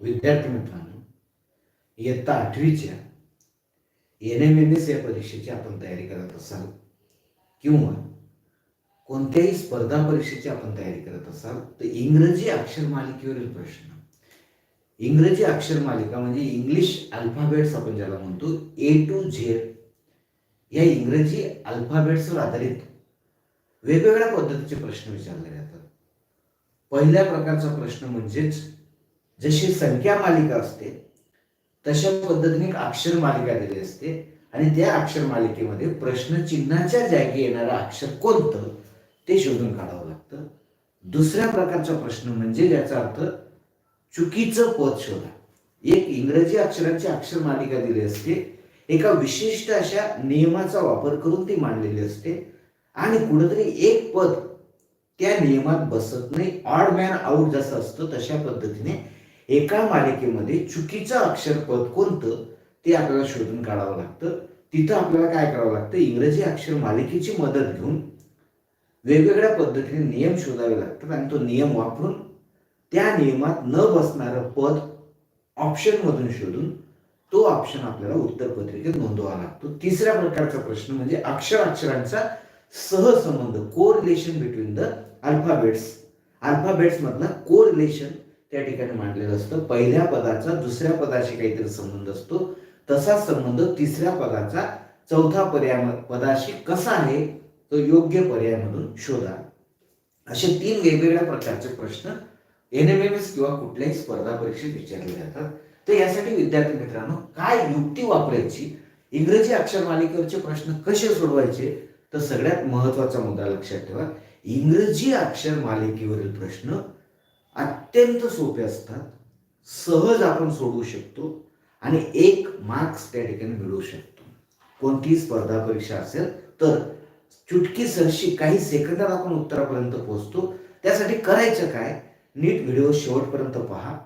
विद्यार्थी मित्रांनो इयत्ता आठवीच्या एन एम एम एस या परीक्षेची आपण तयारी करत असाल किंवा कोणत्याही स्पर्धा परीक्षेची आपण तयारी करत असाल तर इंग्रजी अक्षर मालिकेवरील प्रश्न. इंग्रजी अक्षर मालिका म्हणजे इंग्लिश अल्फाबेट्स आपण ज्याला म्हणतो ए टू झेड या इंग्रजी अल्फाबेट्सवर आधारित वेगवेगळ्या पद्धतीचे प्रश्न विचारले जातात. पहिल्या प्रकारचा प्रश्न म्हणजेच जशी संख्या मालिका असते तशा पद्धतीने एक अक्षर मालिका दिली असते. आणि त्या अक्षर मालिकेमध्ये प्रश्न चिन्हाच्या जागी येणारं अक्षर कोणतं ते शोधून काढावं लागतं. दुसऱ्या प्रकारचा प्रश्न म्हणजे ज्याचा अर्थ चुकीचं पद शोधा. एक इंग्रजी अक्षरांची अक्षर मालिका दिली असते. एका विशिष्ट अशा नियमाचा वापर करून ती मांडलेली असते. आणि कुठंतरी एक पद त्या नियमात बसत नाही. ऑड मॅन आउट जसं असतं तशा पद्धतीने एका मालिकेमध्ये चुकीचं अक्षर पद कोणतं ते आपल्याला शोधून काढावं लागतं. तिथं आपल्याला काय करावं लागतं? इंग्रजी अक्षर मालिकेची मदत घेऊन वेगवेगळ्या पद्धतीने नियम शोधावे लागतात आणि तो नियम वापरून त्या नियमात न बसणारं पद ऑप्शनमधून शोधून तो ऑप्शन आपल्याला उत्तर पत्रिकेत नोंदवावा लागतो. तिसऱ्या प्रकारचा प्रश्न म्हणजे अक्षर अक्षरांचा सहसंबंध correlation between the alphabets alphabets मधला को रिलेशन त्या ठिकाणी मांडलेलं असतं. पहिल्या पदाचा दुसऱ्या पदाशी काहीतरी संबंध असतो. तसाच संबंध तिसऱ्या पदाचा चौथा पर्याय पदाशी कसा आहे तो योग्य पर्यायामधून शोधा. असे तीन वेगवेगळ्या प्रकारचे प्रश्न एन एम एम एस किंवा कुठल्याही स्पर्धा परीक्षेत विचारले जातात. तर यासाठी विद्यार्थी मित्रांनो काय युक्ती वापरायची? इंग्रजी अक्षर मालिकेवरचे प्रश्न कसे सोडवायचे? तर सगळ्यात महत्त्वाचा मुद्दा लक्षात ठेवा. इंग्रजी अक्षर मालिकेवरील प्रश्न अत्यंत सोपे असतात. सहज आपण सोडवू शकतो आणि एक मार्क्स त्या ठिकाणी मिळवू शकतो. कोणतीही स्पर्धा परीक्षा असेल तर चुटकी सरशी काही सेकंदात आपण उत्तरापर्यंत पोहोचतो. त्यासाठी करायचं काय? नीट व्हिडिओ शेवटपर्यंत पहा.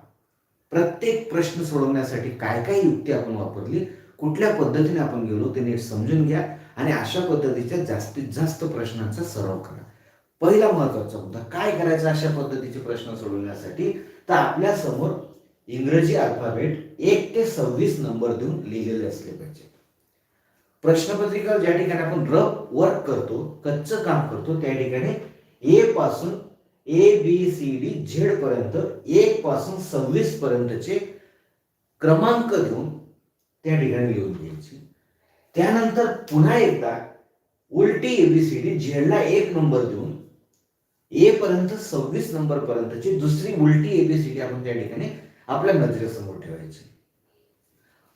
प्रत्येक प्रश्न सोडवण्यासाठी काय काय युक्ती आपण वापरली कुठल्या पद्धतीने आपण गेलो ते नीट समजून घ्या आणि अशा पद्धतीच्या जास्तीत जास्त प्रश्नांचा सराव करा. पहिला महत्त्वाचा मुद्दा काय करायचं अशा पद्धतीचे प्रश्न सोडवण्यासाठी? तर आपल्यासमोर इंग्रजी अल्फाबेट एक ते सव्वीस नंबर देऊन लिहिलेले असले पाहिजे. प्रश्नपत्रिका ज्या ठिकाणी आपण रफ वर्क करतो कच्चं काम करतो त्या ठिकाणी ए पासून A B C D Z पर्यंत एक पासून सव्वीस पर्यंतचे क्रमांक देऊन त्या ठिकाणी लिहून घ्यायची. त्यानंतर पुन्हा एकदा उलटी एबीसीडी झेडला एक नंबर देऊन ए पर्यंत सव्वीस नंबर पर्यंतची दुसरी उलटी एबीसीडी आपण त्या ठिकाणी आपल्या नजरेसमोर ठेवायची.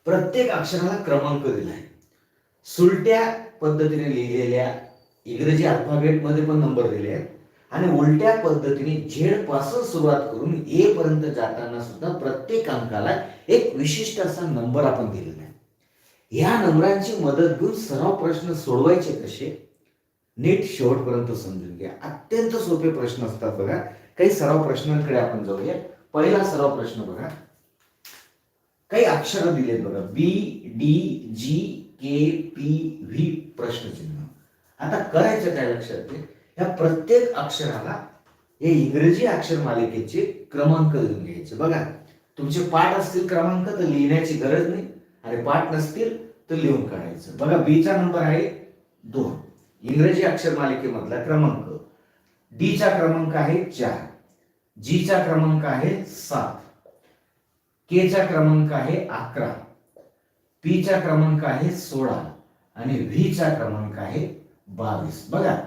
प्रत्येक अक्षराला क्रमांक दिलाय. सुलट्या पद्धतीने लिहिलेल्या इंग्रजी अल्फाबेटमध्ये पण नंबर दिले आहेत. आणि उलट्या पद्धतीने झेडपासून सुरुवात करून ए पर्यंत जाताना सुद्धा प्रत्येक अंकाला एक विशिष्ट असा नंबर आपण दिलेला आहे. ह्या नंबरांची मदत घेऊन सराव प्रश्न सोडवायचे कसे? नीट शेवटपर्यंत समजून घ्या. अत्यंत सोपे प्रश्न असतात बघा. काही सराव प्रश्नांकडे आपण जाऊया पहिला सराव प्रश्न बघा. काही अक्षर दिलेत बघा. B D G K P V प्रश्नचिन्ह. आता करायचं काय लक्षात घे ह्या प्रत्येक अक्षराला हे इंग्रजी अक्षर मालिकेचे क्रमांक देऊन घ्यायचे. बघा. तुमचे पाठ असतील क्रमांक तर लिहिण्याची गरज नाही. आणि पाठ नसतील तर लिहून काढायचं. बघा बीचा नंबर आहे दोन. इंग्रजी अक्षर मालिकेमधला क्रमांक. डी चा क्रमांक आहे चार. जी चा क्रमांक आहे सात. केचा क्रमांक आहे अकरा. पीचा क्रमांक आहे सोळा. आणि व्हीचा क्रमांक आहे बावीस. बघा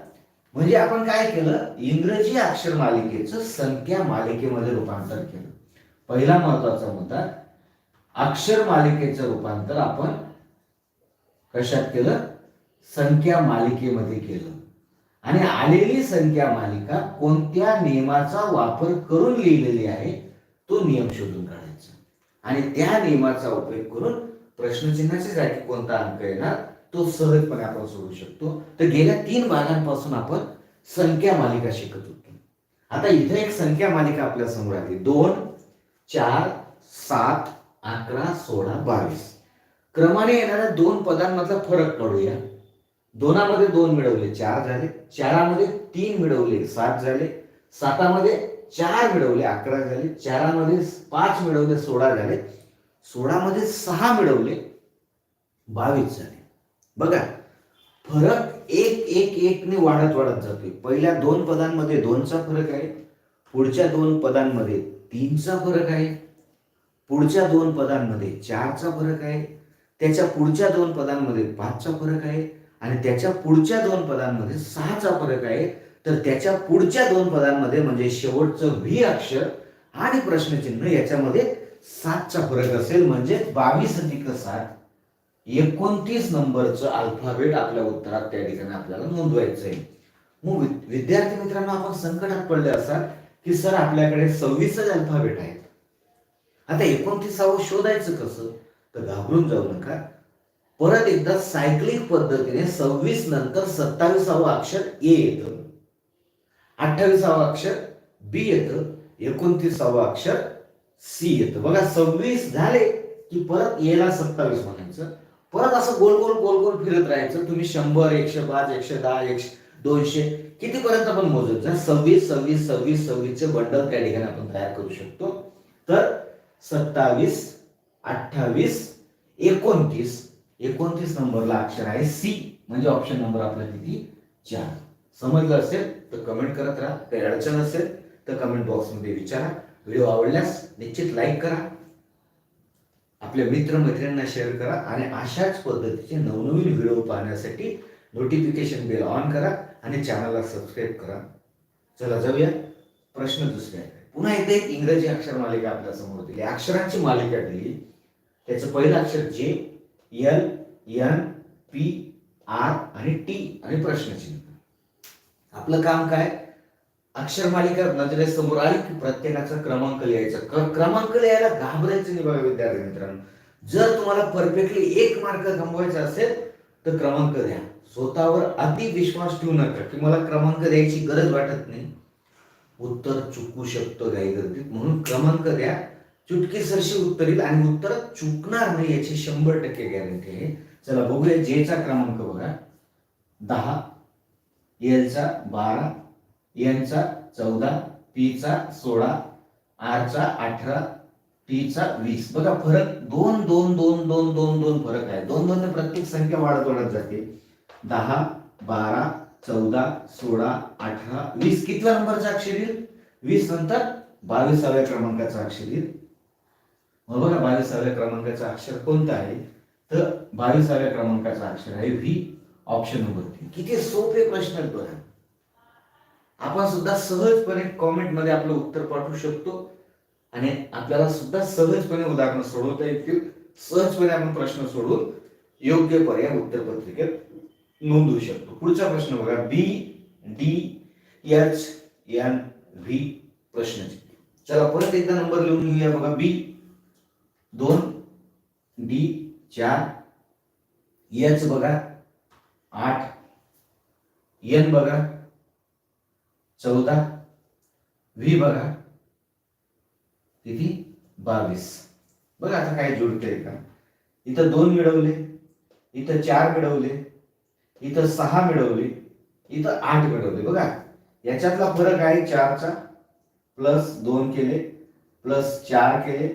म्हणजे आपण काय केलं? इंग्रजी अक्षर मालिकेचं संख्या मालिकेमध्ये रूपांतर केलं. पहिला महत्त्वाचा मुद्दा अक्षर मालिकेचं रूपांतर आपण कशात केलं? संख्या मालिकेमध्ये केलं. आणि आलेली संख्या मालिका कोणत्या नियमाचा वापर करून लिहिलेली आहे तो नियम शोधून काढायचा. आणि त्या नियमाचा उपयोग करून प्रश्नचिन्हाच्या जागी कोणता अंक येणार तो सहजपणे आपण सोडू शकतो. तर गेल्या तीन भागांपासून आपण संख्या मालिका शिकत होतो. आता इथे एक संख्या मालिका आपल्यासमोर आली. दोन चार सात अकरा सोळा बावीस. क्रमाने येणाऱ्या दोन पदांमधला फरक काढूया. दोनामध्ये दोन मिळवले चार झाले. चारामध्ये तीन मिळवले सात झाले. सातामध्ये चार मिळवले अकरा झाले. चारामध्ये पाच मिळवले सोळा झाले. सोळामध्ये सहा मिळवले बावीस झाले. बघा फरक एक एक एकने वाढत वाढत जातोय. पहिल्या दोन पदांमध्ये दोनचा फरक आहे. पुढच्या दोन पदांमध्ये तीनचा फरक आहे. पुढच्या दोन पदांमध्ये चारचा फरक आहे. त्याच्या पुढच्या दोन पदांमध्ये पाचचा फरक आहे. आणि त्याच्या पुढच्या दोन पदांमध्ये सहाचा फरक आहे. तर त्याच्या पुढच्या दोन पदांमध्ये म्हणजे शेवटचं व्ही अक्षर आणि प्रश्नचिन्ह याच्यामध्ये सातचा फरक असेल. म्हणजे बावीस अधिक सात एकोणतीस नंबरचं अल्फाबेट आपल्या उत्तरात त्या ठिकाणी आपल्याला नोंदवायचं आहे मग वि- विद्यार्थी मित्रांनो आपण संकटात पडले असाल की सर आपल्याकडे सव्वीसच अल्फाबेट आहेत. आता एकोणतीसावं शोधायचं कसं? तर घाबरून जाऊ नका. परत एकदा सायक्लिक पद्धतीने सव्वीस नंतर सत्तावीसावं अक्षर ए येतं. अठ्ठावीसावं अक्षर बी येतं. एकोणतीसावं अक्षर सी येतं. बघा सव्वीस झाले की परत एला सत्तावीस म्हणायचं. परत असं गोल गोल गोल गोल फिरत राहायचं. तुम्ही शंभर एकशे पाच एकशे दहा एकशे दोनशे कितीपर्यंत आपण मोजत जा. सव्वीस सव्वीस सव्वीस सव्वीसचे बंडल त्या ठिकाणी आपण तयार करू शकतो. तर सत्तावीस अठ्ठावीस एकोणतीस एकोणतीस नंबरला अक्षर आहे सी म्हणजे ऑप्शन नंबर आपला किती? चार. समजलं असेल तर कमेंट करत राहा. काही अडचण असेल तर कमेंट बॉक्समध्ये विचारा. व्हिडिओ आवडल्यास निश्चित लाईक करा. आपल्या मित्रमैत्रिणींना शेअर करा आणि अशाच पद्धतीचे नवनवीन व्हिडिओ पाहण्यासाठी नोटिफिकेशन बेल ऑन करा आणि चॅनलला सबस्क्राईब करा. चला जाऊया. प्रश्न दुसरे आहे. पुन्हा इथे एक इंग्रजी अक्षर मालिका आपल्यासमोर दिली. अक्षरांची मालिका दिली. त्याचं पहिलं अक्षर जे एल एन पी आर आणि टी आणि प्रश्नचिन्ह. आपलं काम काय? अक्षर मालिका नजरेसमोर आली की प्रत्येकाचा क्रमांक लिहायचा. क्रमांक लिहायला घाबरायचं नाही बघा विद्यार्थी मित्रांनो. जर तुम्हाला परफेक्टली एक मार्क गमवायचा असेल तर क्रमांक द्या. स्वतःवर अति विश्वास ठेवू नका. की मला क्रमांक द्यायची गरज वाटत नाही. उत्तर चुकू शकतो काही गर्दीत. म्हणून क्रमांक द्या. चुटकीसरशी उत्तरील आणि उत्तर चुकणार नाही याची शंभर टक्के गॅरंटी आहे. चला बघूया जेचा क्रमांक बघा. दहा एलचा बारा एनचा चौदा पीचा सोळा आरचा अठरा टीचा वीस. बघा फरक दोन दोन दोन दोन दोन दोन फरक आहे. दोन दोन प्रत्येक संख्या वाढत वाढत जाते. दहा बारा चौदा सोळा अठरा वीस. कितव्या नंबरचा अक्षर येईल? वीस नंतर बावीसाव्या क्रमांकाचा अक्षर येईल. मग बघा बावीसाव्या क्रमांकाचा अक्षर कोणता आहे? तर बावीसाव्या क्रमांकाचा अक्षर आहे व्ही ऑप्शन नंबर किती सोपे प्रश्न बघा आपण सुद्धा सहजपणे कॉमेंटमध्ये आपलं उत्तर पाठवू शकतो आणि आपल्याला सुद्धा सहजपणे उदाहरणं सोडवता येतील. सहजपणे आपण प्रश्न सोडवून योग्य पर्याय उत्तर पत्रिकेत नोंदवू शकतो. पुढचा प्रश्न बघा B D H N V प्रश्न चला परत एकदा नंबर लिहून घेऊया बघा बी दोन डी चार एच बघा आठ एन बघा चौदा व्ही बघा किती? बावीस. बघा आता काय जुळतंय का? इथं दोन मिळवले इथं चार मिळवले इथं सहा मिळवले इथं आठ मिळवले. बघा याच्यातला फरक आहे चारचा. प्लस दोन केले प्लस चार केले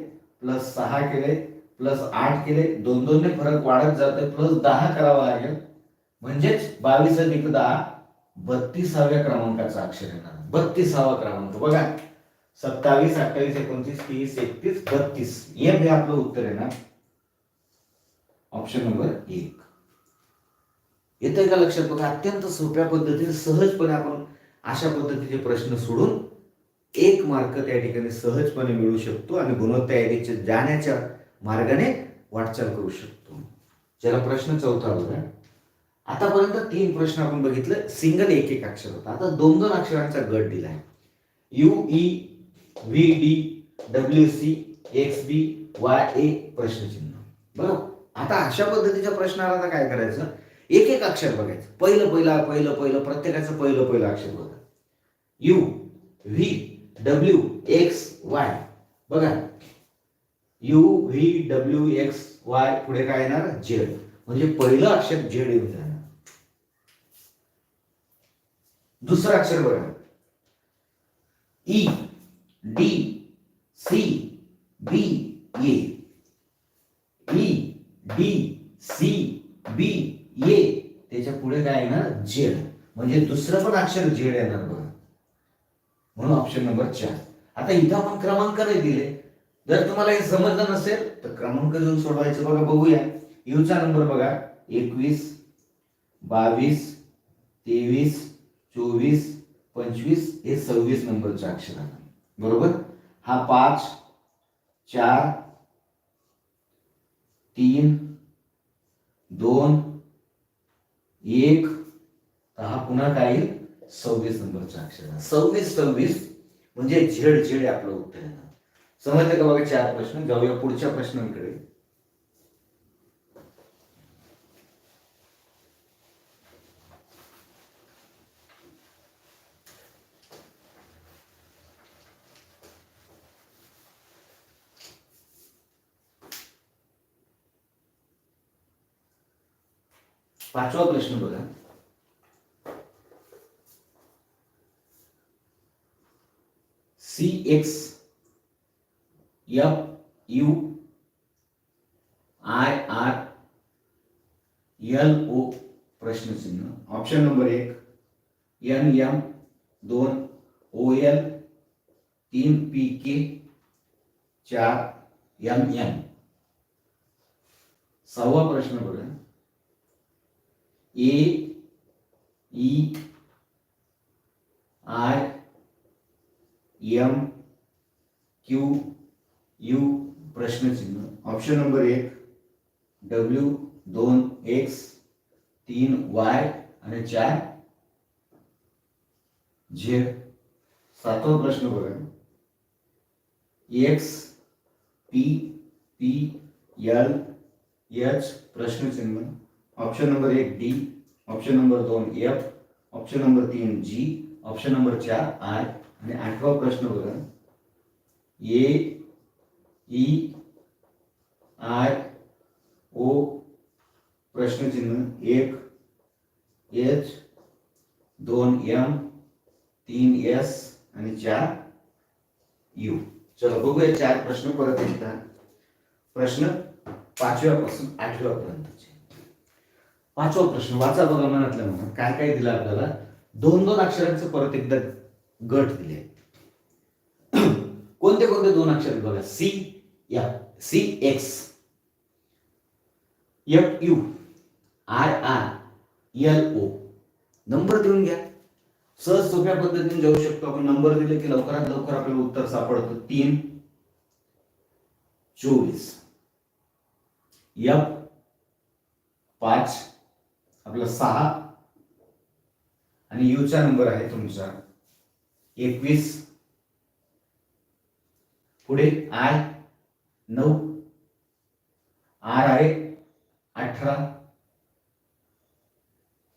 प्लस सहा केले प्लस आठ केले दोन दोनने फरक वाढत जाते प्लस दहा करावा लागेल म्हणजेच बावीस अधिक दहा बत्तीसाव्या क्रमांकाचा अक्षर येणार. बत्तीसावा क्रमांक. बघा सत्तावीस अठ्ठावीस एकोणतीस तीस एकतीस बत्तीस. हे हे आपलं उत्तर आहे ना ऑप्शन नंबर एक. येतंय का लक्षात? बघा अत्यंत सोप्या पद्धतीने सहजपणे आपण अशा पद्धतीचे प्रश्न सोडून एक मार्क त्या ठिकाणी सहजपणे मिळू शकतो आणि गुणवत्ता यादीच्या जाण्याच्या मार्गाने वाटचाल करू शकतो. ज्याला प्रश्न चौथा बघा आतापर्यंत तीन प्रश्न आपण बघितलं. सिंगल एक एक अक्षर होता. आता दोन दोन अक्षरांचा गट दिलाय. U E V D W C X B Y A प्रश्नचिन्ह. बरोबर? आता अशा पद्धतीच्या प्रश्नाला आता काय करायचं? एक एक अक्षर बघायचं. पहिलं पहिलं पहिलं पहिलं प्रत्येकाचं पहिलं पहिलं अक्षर बघा. U V W X Y बघा. U V W X Y पुढे काय येणार? झेड म्हणजे पहिलं अक्षर झेड येऊन जाणार. दुसरं अक्षर बघा. E D C B A E D C B A त्याच्या पुढे काय येणार? झेड म्हणजे दुसरं पण अक्षर झेड येणार बघा. म्हणून ऑप्शन नंबर चार. आता इथं आपण क्रमांक नाही दिले. जर तुम्हाला हे समजलं नसेल तर क्रमांक देऊन सोडवायचं बघा बघूया. यूचा नंबर बघा. एकवीस बावीस तेवीस चोवीस पंचवीस हे सव्वीस नंबरच्या अक्षर बरोबर? हा पाच चार तीन दोन एक. तर हा पुन्हा काय येईल? सव्वीस नंबरचा अक्षर सव्वीस सव्वीस म्हणजे झेड झेड आपलं उत्तर येणार समजलं का बघा चार प्रश्न? जाऊया पुढच्या प्रश्नांकडे. पाचवा प्रश्न बघा. X F U I R L O प्रश्न चिन्ह। ऑप्शन नंबर एक एन एम दोन ओ एल तीन पी के चार एम एन सहावा प्रश्न बघा A E I M Q U प्रश्नचिन्ह ऑप्शन नंबर एक डब्ल्यू दोन एक्स तीन वाय आणि चार झेड। सातवा प्रश्न बघा। X P P L H प्रश्नचिन्ह ऑप्शन नंबर एक डी। ऑप्शन नंबर दोन एफ। ऑप्शन नंबर तीन जी। ऑप्शन नंबर चार आय आणि आठवा प्रश्न बघा। ए ई आय ओ प्रश्नचिन्ह एक एच दोन एम तीन एस आणि चार यू चलो बघूया चार प्रश्न परत एकदा. प्रश्न पाचव्यापासून आठव्यापर्यंतचे. पाचवा प्रश्न वाचा बघा मनातल्या मनात. काय काय दिलं आपल्याला? दोन दोन अक्षरांचं परत एकदा गट दिले. कोणते कोणते दोन अक्षर बघा? सी या. C X F U I R L O number देऊन घ्या. सहज सोप्या पद्धतीने जाऊ शकतो. आपण नंबर दिले की लवकरात लवकर आपल्याला उत्तर सापडतं. तीन. चोवीस. एफ पाच. आपला सहा. आणि यूचा नंबर आहे तुमचा. एकवीस. पुढे आय नऊ आर आहे अठरा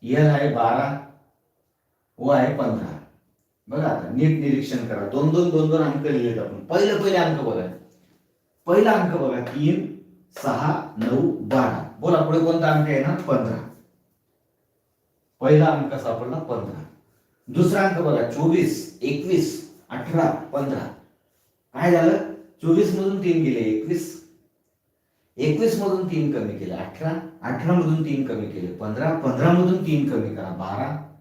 एल आहे बारा ओ आहे पंधरा. बघा आता नीट निरीक्षण करा. दोन दोन दोन दोन अंक लिहिलेत आपण. पहिले पहिले अंक बघा. पहिला अंक बघा. तीन सहा नऊ बारा. बोला पुढे कोणता अंक येणार पंधरा. पहिला अंक सापडला पंधरा. दुसरा अंक बघा. चोवीस एकवीस अठरा पंधरा. काय झालं? चोवीस मधून तीन गेले एकवीस. एकवीस मधून तीन कमी केले अठरा. अठरा मधून तीन कमी केले पंधरा. पंधरा मधून तीन कमी करा बारा.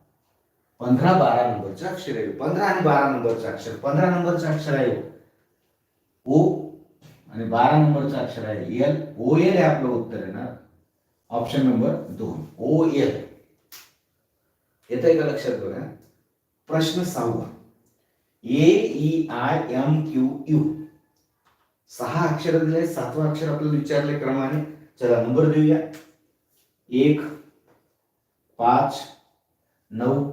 पंधरा बारा नंबरचं अक्षर आहे. पंधरा आणि बारा नंबरचं अक्षर. पंधरा नंबरचं अक्षर आहे हो. ओ आणि बारा नंबरचं अक्षर आहे एल. ओ एल हे आपलं उत्तर आहे ना. ऑप्शन नंबर दोन. O L. येतंय का लक्षात बघा? प्रश्न सहावा. A E I M Q U सहा अक्षर दिले सातवा अक्षर आपल्याला विचारले क्रमाने. चला नंबर देऊया. एक पाच नऊ.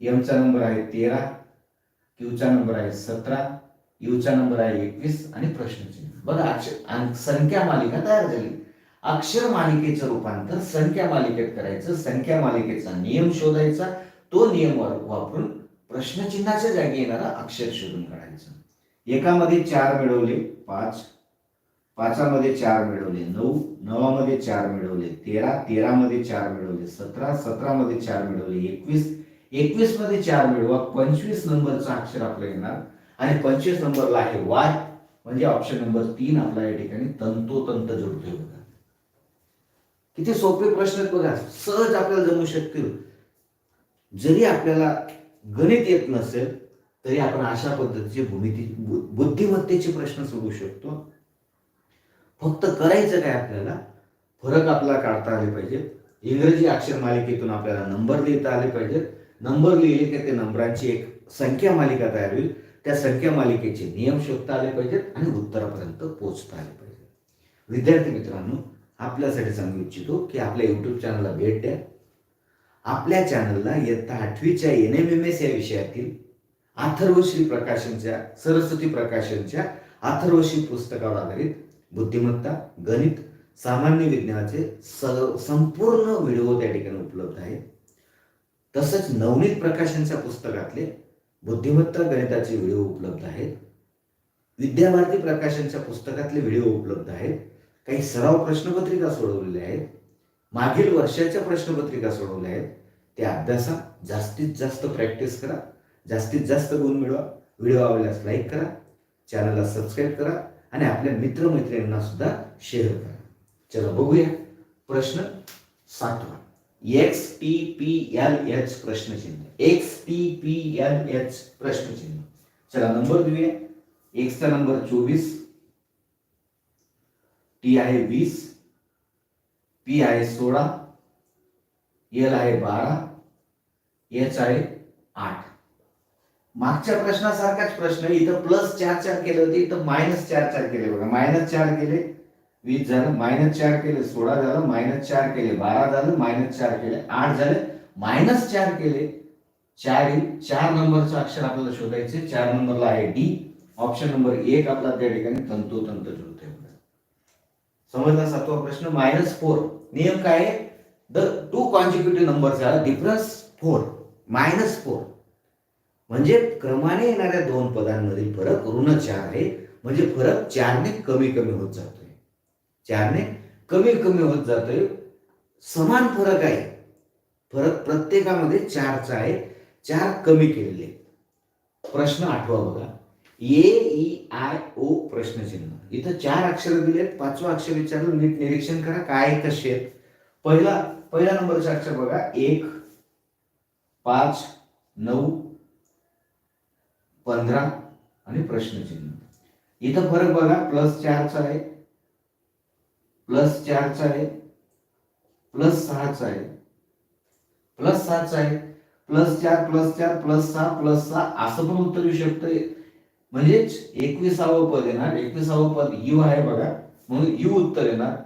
एमचा नंबर आहे तेरा क्यूचा नंबर आहे सतरा यूचा नंबर आहे एकवीस आणि प्रश्नचिन्ह. बघा अक्षर संख्या मालिका तयार झाली. अक्षर मालिकेचं रूपांतर संख्या मालिकेत करायचं संख्या मालिकेचा नियम शोधायचा तो नियम वापरून प्रश्नचिन्हाच्या जागी येणारा अक्षर शोधून काढायचं. एकामध्ये चार मिळवले पाच. पाचामध्ये चार मिळवले नऊ. नवामध्ये चार मिळवले तेरा. तेरामध्ये चार मिळवले सतरा. सतरामध्ये चार मिळवले एकवीस. एकवीसमध्ये चार मिळवा पंचवीस नंबरचा अक्षर आपला येणार. आणि पंचवीस नंबरला आहे वाय. म्हणजे ऑप्शन नंबर तीन आपला या ठिकाणी तंतोतंत जोडतोय बघा. किती सोपे प्रश्न आहेत बघा. सहज आपल्याला जमू शकतील. जरी आपल्याला गणित येत नसेल तरी आपण अशा पद्धतीचे भूमिती बुद्धिमत्तेचे प्रश्न सोडू शकतो. फक्त करायचं काय आपल्याला? फरक आपल्याला काढता आले पाहिजेत. इंग्रजी अक्षर मालिकेतून आपल्याला नंबर लिहिता आले पाहिजेत. नंबर लिहिले की ते नंबरांची एक संख्या मालिका तयार होईल. त्या संख्या मालिकेचे नियम शोधता आले पाहिजेत आणि उत्तरापर्यंत पोहोचता आले पाहिजेत. विद्यार्थी मित्रांनो आपल्यासाठी सांगू इच्छितो की आपल्या युट्यूब चॅनलला भेट द्या. आपल्या चॅनलला इयत्ता आठवीच्या एन एम एम एस या विषयातील अथर्वश्री प्रकाशनच्या सरस्वती प्रकाशनच्या अथर्वश्री पुस्तकावर आधारित बुद्धिमत्ता गणित सामान्य विज्ञानाचे स संपूर्ण व्हिडिओ त्या ठिकाणी उपलब्ध आहेत तसंच नवनीत प्रकाशनच्या पुस्तकातले बुद्धिमत्ता गणिताचे व्हिडिओ उपलब्ध आहेत. विद्याभारती प्रकाशनच्या पुस्तकातले व्हिडिओ उपलब्ध आहेत. काही सराव प्रश्नपत्रिका सोडवलेल्या आहेत. मागील वर्षाच्या प्रश्नपत्रिका सोडवल्या आहेत. त्या अभ्यासा जास्तीत जास्त प्रॅक्टिस करा. जास्तीत जास्त गुण मिळवा. व्हिडिओ आवडल्यास लाईक करा. चॅनलला सबस्क्राईब करा. आणि आपल्या मित्रमैत्रिणींना सुद्धा शेअर करा. चला बघूया. प्रश्न सातवा. X T P L H प्रश्नचिन्ह. X T P L H प्रश्नचिन्ह. चला नंबर देऊया. एक्सचा नंबर चोवीस. टी आहे वीस. पी आहे सोळा एल आहे बारा एच आहे आठ मागच्या प्रश्नासारखाच प्रश्न आहे. इथं प्लस चार चार केले होते इथं मायनस चार चार केले बघा मायनस चार केले वीस झालं मायनस चार केले सोळा झालं मायनस चार केले बारा झालं मायनस चार केले आठ झाले मायनस चार केले चार चार नंबरचं अक्षर आपल्याला शोधायचे चार नंबरला आहे डी ऑप्शन नंबर एक आपला त्या ठिकाणी तंतोतंत जुळतोय बघा. समजला सातवा प्रश्न मायनस फोर नियम काय आहे? द टू कॉन्सिक्युटिव्ह नंबरचा डिफरन्स फोर मायनस फोर म्हणजे क्रमाने येणाऱ्या दोन पदांमधील फरक ऋण चार आहे. म्हणजे फरक चारने कमी कमी होत जातोय. चारने कमी कमी होत जातोय. समान फरक आहे. फरक प्रत्येकामध्ये चारचा आहे. चार कमी केलेले प्रश्न आठवा बघा. ए ई आय ओ प्रश्नचिन्ह. इथं चार अक्षर दिलेत पाचवा अक्षर विचारलं नीट निरीक्षण करा काय कसे आहेत पहिला पहिला नंबरचा अक्षर बघा एक पाच नऊ पंधरा आणि प्रश्नचिन्ह. इथं फरक बघा प्लस चारचा आहे प्लस चारचा आहे प्लस सहाचा आहे. प्लस सहाचा आहे प्लस चार प्लस चार प्लस सहा प्लस सहा असं पण उत्तर येऊ शकतंय. म्हणजेच एकविसावं पद येणार. एकविसावं पद यू आहे बघा. म्हणून यू उत्तर येणार.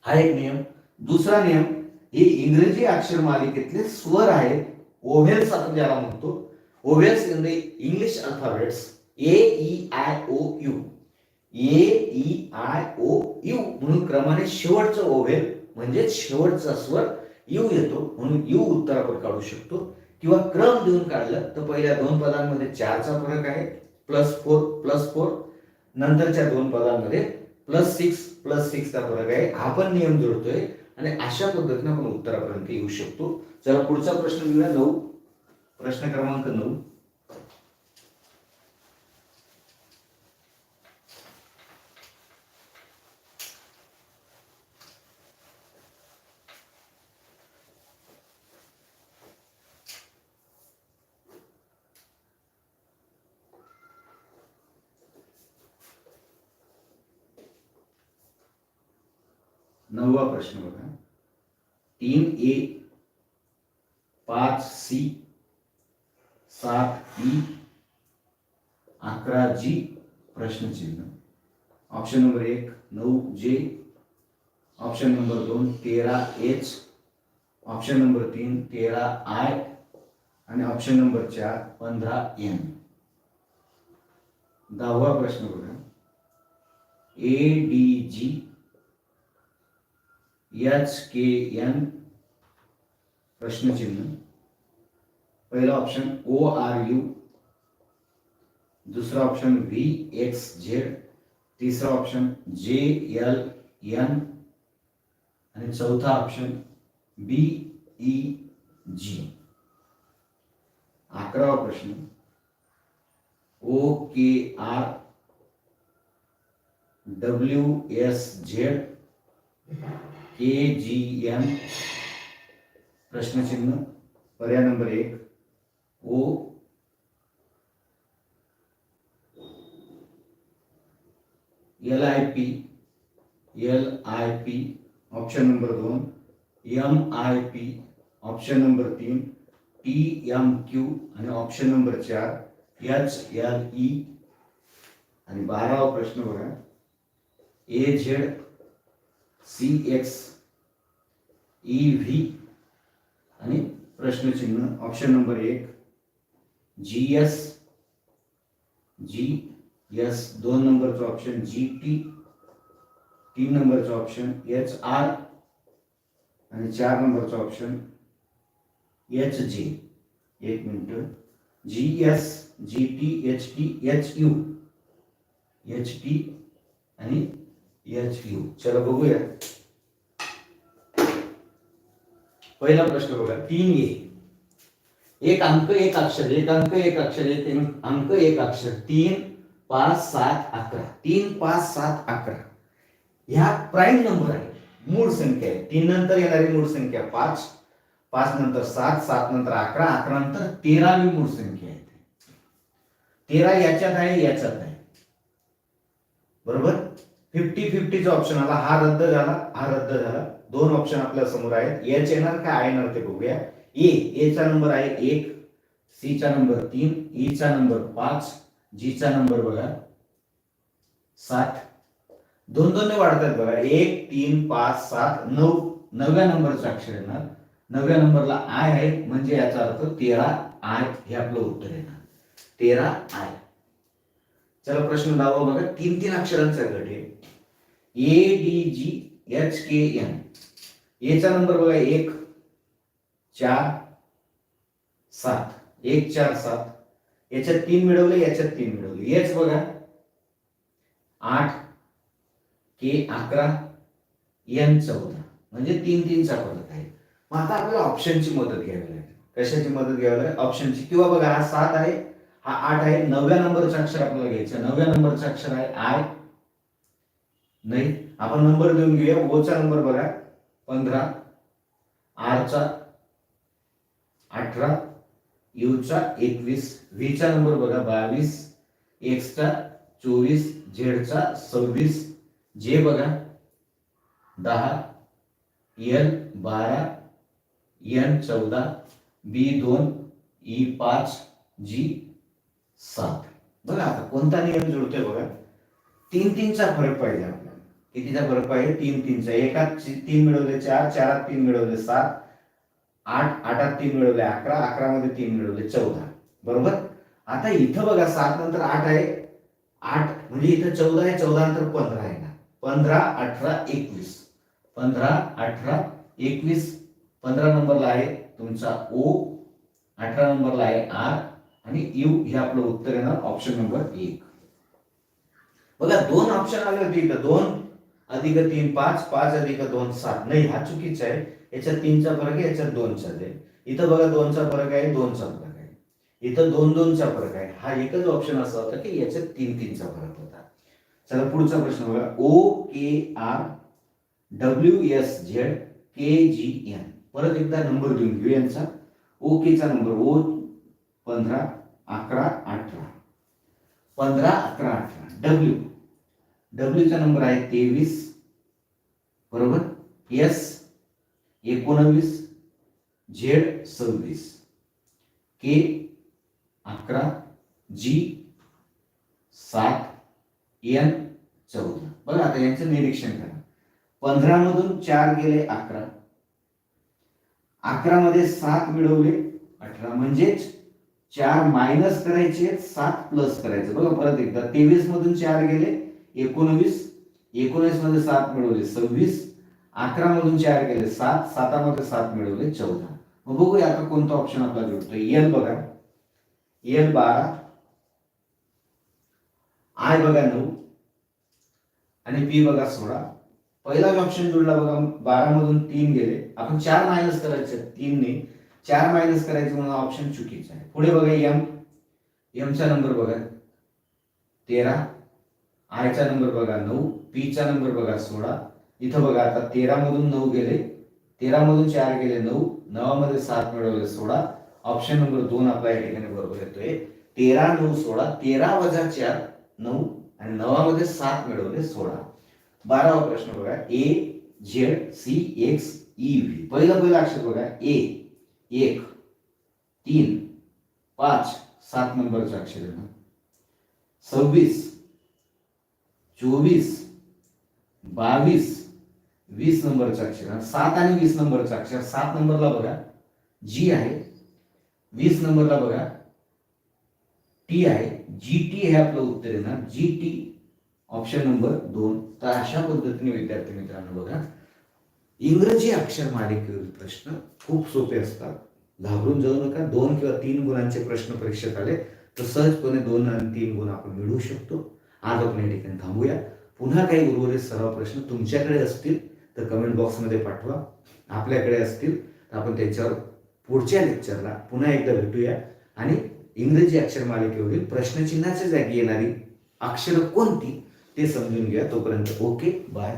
हा एक नियम. दुसरा नियम हे इंग्रजी अक्षर मालिकेतले स्वर आहेत. ओव्हेल्स आपण ज्याला म्हणतो. Vowels in the English alphabets. A E I O U A E I O U म्हणून क्रमाने शेवटचं ओव्हेल म्हणजेच शेवटचा स्वर यू येतो. म्हणून यू उत्तर आपण काढू शकतो. किंवा क्रम देऊन काढलं तर पहिल्या दोन पदांमध्ये चारचा फरक आहे प्लस फोर प्लस फोर नंतरच्या दोन पदांमध्ये प्लस सिक्स प्लस सिक्सचा फरक आहे. हा पण नियम जोडतोय आणि अशा पद्धतीने आपण उत्तरापर्यंत येऊ शकतो. चला पुढचा प्रश्न घेऊया. नऊ. प्रश्न क्रमांक नऊ. नववा प्रश्न बघा. तीन ए पाच सी सात ई अकरा जी प्रश्नचिन्ह ऑप्शन नंबर एक नऊ जे. ऑप्शन नंबर दोन तेरा एच. ऑप्शन नंबर तीन तेरा आय. आणि ऑप्शन नंबर चार पंधरा एन. दहावा प्रश्न बघा. A D G H K N प्रश्नचिन्ह पहिला ऑप्शन ओ आर यू दूसरा ऑप्शन वी एक्स झेड तिसरा ऑप्शन जे एल एन चौथा ऑप्शन बी ई जी अकरावा प्रश्न। O K R W S Z K G M प्रश्नचिन्ह पर्याय number एक O L I P L I P option number दोन M I P option number तीन T M Q आणि option number चार H L E. आणि बारावा प्रश्न बघा. A Z C X E V आणि प्रश्नचिन्ह. ऑप्शन नंबर एक जी एस जी एस दोन नंबरचं ऑप्शन जी टी तीन नंबरचं ऑप्शन एच आर आणि चार नंबरचं ऑप्शन एच जे एक minute. G S G T H T H U H T आणि एच यू चला बघूया. पहिला प्रश्न बघा. तीन ए. एक अंक एक अक्षर. एक अंक एक अक्षर. एक अंक एक अक्षर. तीन पाच सात अकरा. तीन पाच सात अकरा. ह्या प्राईम नंबर आहे. मूळ संख्या आहे. तीन नंतर येणारी मूळ संख्या पाच. पाच नंतर सात सात नंतर अकरा अकरा नंतर तेरावी मूळ संख्या आहे तेरा याच्यात आहे याच्यात आहे बरोबर? फिफ्टी फिफ्टीचा ऑप्शन आला हा रद्द झाला हा रद्द झाला. दोन ऑप्शन आपल्यासमोर आहेत. एच येणार काय आय येणार ते बघूया. ए एचा नंबर आहे एक सीचा नंबर तीन e ईचा नंबर पाच जीचा नंबर बघा सात दोन दोन वाढतात बघा. एक तीन पाच सात नऊ. नवव्या नंबरचा अक्षर येणार. नवव्या नंबरला आय आहे. म्हणजे याचा अर्थ तेरा आय हे आपलं उत्तर येणार. तेरा आय चला प्रश्न दावा बघा. तीन तीन अक्षरांचा गट आहे A D G H K N एचा नंबर बघा. एक चार सात. एक चार सात. याच्यात तीन मिळवले याच्यात तीन मिळवले. हेच बघा. आठ के अकरा एन चौदा. म्हणजे तीन तीनचा फरक आहे. मग आता आपल्याला ऑप्शनची मदत घ्यावी लागेल. कशाची मदत घ्यावी लागेल? ऑप्शनची किंवा बघा हा सात आहे. हा आठ आहे. नवव्या नंबरचा अक्षर आपल्याला घ्यायचं. नवव्या नंबरचा अक्षर आहे आय. नाही. आपण नंबर देऊन घेऊया. ओचा नंबर बघा. पंधरा. आरचा अठरा. यूचा एकवीस. व्हीचा नंबर बघा. बावीस. एक्सचा चोवीस. झेडचा सव्वीस. जे बघा. दहा. एल बारा. एन चौदा. बी दोन. ई पाच. जी सात. बघा आता कोणता नियम जुळतोय बघा. तीन तीनचा फरक पाहिजे आपल्याला. कितीचा फरक पाहिजे? तीन तीनचा. एकात तीन मिळवले चार चारात तीन मिळवले सात आठ आठात तीन मिळवले अकरा अकरा मध्ये तीन मिळवले चौदा. बरोबर? आता इथं बघा सात नंतर आठ आहे. आठ म्हणजे इथं चौदा आहे चौदा नंतर पंधरा आहे ना. पंधरा अठरा एकवीस. पंधरा अठरा एकवीस. पंधरा नंबरला आहे तुमचा ओ. अठरा नंबरला आहे आर. आणि यू हे आपलं उत्तर येणार ऑप्शन नंबर एक. बघा दोन ऑप्शन आले होते इथं. दोन अधिक तीन पाच पाच अधिक दोन सात. नाही हा चुकीचा आहे. याच्यात तीनचा फरक आहे याच्यात दोनचा आहे. इथं बघा दोनचा फरक आहे दोनचा फरक आहे. इथं दोन दोनचा फरक आहे. हा एकच ऑप्शन असा होता की याच्यात तीन तीनचा फरक होता. चला पुढचा प्रश्न बघा. O K R W S Z K G N परत एकदा नंबर देऊन घेऊ यांचा. ओ केचा नंबर ओ पंधरा अकरा अठरा. पंधरा अकरा अठरा. डब्ल्यू डब्ल्यूचा नंबर आहे तेवीस. बरोबर? एस एकोणवीस. झेड सव्वीस. के अकरा. जी सात. एन चौदा. बघा आता यांचं निरीक्षण करा. पंधरा मधून चार गेले अकरा. अकरा मध्ये सात मिळवले अठरा. म्हणजेच चार मायनस करायचे सात प्लस करायचं. बघा परत एकदा. तेवीस मधून चार गेले एकोणवीस एकोणीसमध्ये सात मिळवले सव्वीस अकरा मधून चार गेले सात सातामध्ये सात मिळवले चौदा. मग बघूया आता कोणता ऑप्शन आपला जोडतो एल बघा. एल बारा. आय बघा नऊ. आणि बी बघा सोळा. पहिला ऑप्शन जोडला बघा. बारा मधून तीन गेले. आपण चार मायनस करायचे. तीनने चार मायनस करायचं म्हणून ऑप्शन चुकीचं आहे. पुढे बघा एम एमचा नंबर बघा. तेरा. आयचा नंबर बघा नऊ. पीचा नंबर बघा सोळा. इथं बघा आता तेरा मधून नऊ गेले. तेरा मधून चार गेले नऊ. नवामध्ये सात मिळवले सोळा. ऑप्शन नंबर दोन आपला या ठिकाणी बरोबर येतोय. तेरा नऊ सोळा. तेरा वजा चार नऊ. आणि नवामध्ये सात मिळवले सोळा. बारावा प्रश्न बघा. A Z C X E e, V पहिला पहिला अक्षर बघा. ए एक तीन पाच सात नंबरचा अक्षर आहे ना? सव्वीस चोवीस बावीस वीस नंबरचा अक्षर. सात आणि वीस नंबरचा अक्षर सात नंबरला बघा जी आहे. वीस नंबरला बघा टी आहे. जी टी हे आपलं उत्तर आहे ना? जी टी ऑप्शन नंबर दोन. तर अशा पद्धतीने विद्यार्थी मित्रांनो बघा इंग्रजी अक्षर मालिकेवरील प्रश्न खूप सोपे असतात. घाबरून जाऊ नका. दोन किंवा तीन गुणांचे प्रश्न परीक्षेत आले तर सहजपणे दोन आणि तीन गुण आपण मिळवू शकतो. आज आपण या ठिकाणी थांबूया. पुन्हा काही उर्वरित सराव प्रश्न तुमच्याकडे असतील तर कमेंट बॉक्समध्ये पाठवा. आपल्याकडे असतील तर आपण त्याच्यावर पुढच्या लेक्चरला पुन्हा एकदा भेटूया. आणि इंग्रजी अक्षर मालिकेवरील प्रश्नचिन्हाच्या जागी येणारी अक्षरं कोणती ते समजून घ्या तोपर्यंत ओके बाय.